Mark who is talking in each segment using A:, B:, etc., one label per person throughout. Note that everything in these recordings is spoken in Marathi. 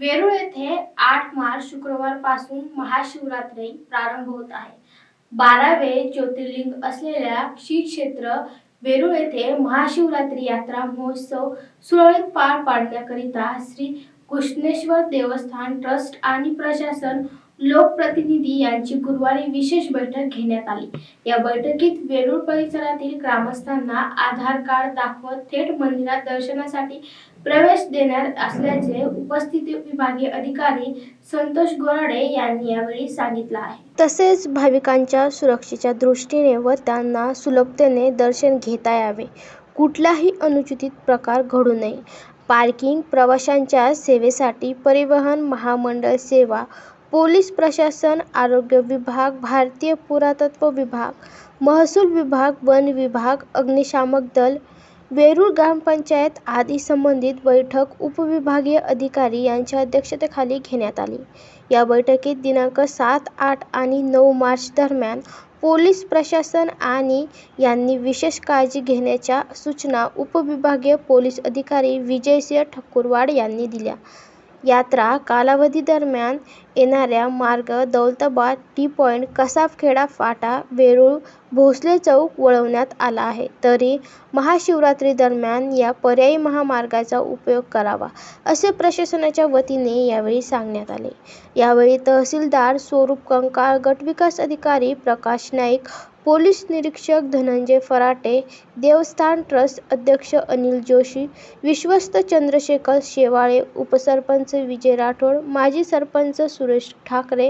A: वेरूळ येथे आठ मार्च शुक्रवारपासून महाशिवरात्री प्रारंभ होत आहे. बारावे ज्योतिर्लिंग असलेल्या श्री क्षेत्र वेरूळ येथे महाशिवरात्री यात्रा महोत्सव सुरळीत पार पाडण्याकरिता श्री कृष्णेश्वर देवस्थान ट्रस्ट आणि प्रशासन लोकप्रतिनिधी यांची गुरुवारी विशेष बैठक घेण्यात आली. या बैठकीत वेरूळ परिसरातील ग्रामस्थांना आधार कार्ड दाखवत थेट मंदिरात दर्शनासाठी प्रवेश देणार असल्याचे उपस्थित विभागीय अधिकारी संतोष गोराडे यांनी यावेळी सांगितलं आहे.
B: तसेच भाविकांच्या सुरक्षेच्या दृष्टीने व त्यांना सुलभतेने दर्शन घेता यावे. कुठलाही अनुचित प्रकार घडू नये. पार्किंग प्रवाशांच्या सेवेसाठी परिवहन महामंडळ सेवा पोलीस प्रशासन आरोग्य विभाग भारतीय पुरातत्व विभाग महसूल विभाग वन विभाग अग्निशामक दल वेरूळ ग्रामपंचायत आदी संबंधित बैठक उपविभागीय अधिकारी यांच्या अध्यक्षतेखाली घेण्यात आली. या बैठकीत दिनांक सात आठ आणि नऊ मार्च दरम्यान पोलीस प्रशासन आणि यांनी विशेष काळजी घेण्याच्या सूचना उपविभागीय पोलीस अधिकारी विजयसिंह ठकुरवाड यांनी दिल्या. यात्रा कालावधीदरम्यान येणाऱ्या मार्ग दौलताबाद टी पॉईंट कसाबखेडा फाटा वेरूळ भोसले चौक वळवण्यात आला आहे. तरी महाशिवरात्रीदरम्यान या पर्यायी महामार्गाचा उपयोग करावा असे प्रशासनाच्या वतीने यावेळी सांगण्यात आले. यावेळी तहसीलदार स्वरूप कंकाळ गटविकास अधिकारी प्रकाश नाईक पोलीस निरीक्षक धनंजय फराटे देवस्थान ट्रस्ट अध्यक्ष अनिल जोशी विश्वस्त चंद्रशेखर शेवाळे उपसरपंच विजय राठोड माजी सरपंच सुरेश ठाकरे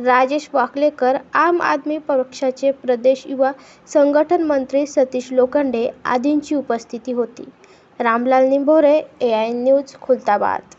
B: राजेश वाकलेकर आम आदमी पक्षाचे प्रदेश युवा संघटन मंत्री सतीश लोखंडे आदींची उपस्थिती होती. Ramlal Nimbhore A I news Khultabad.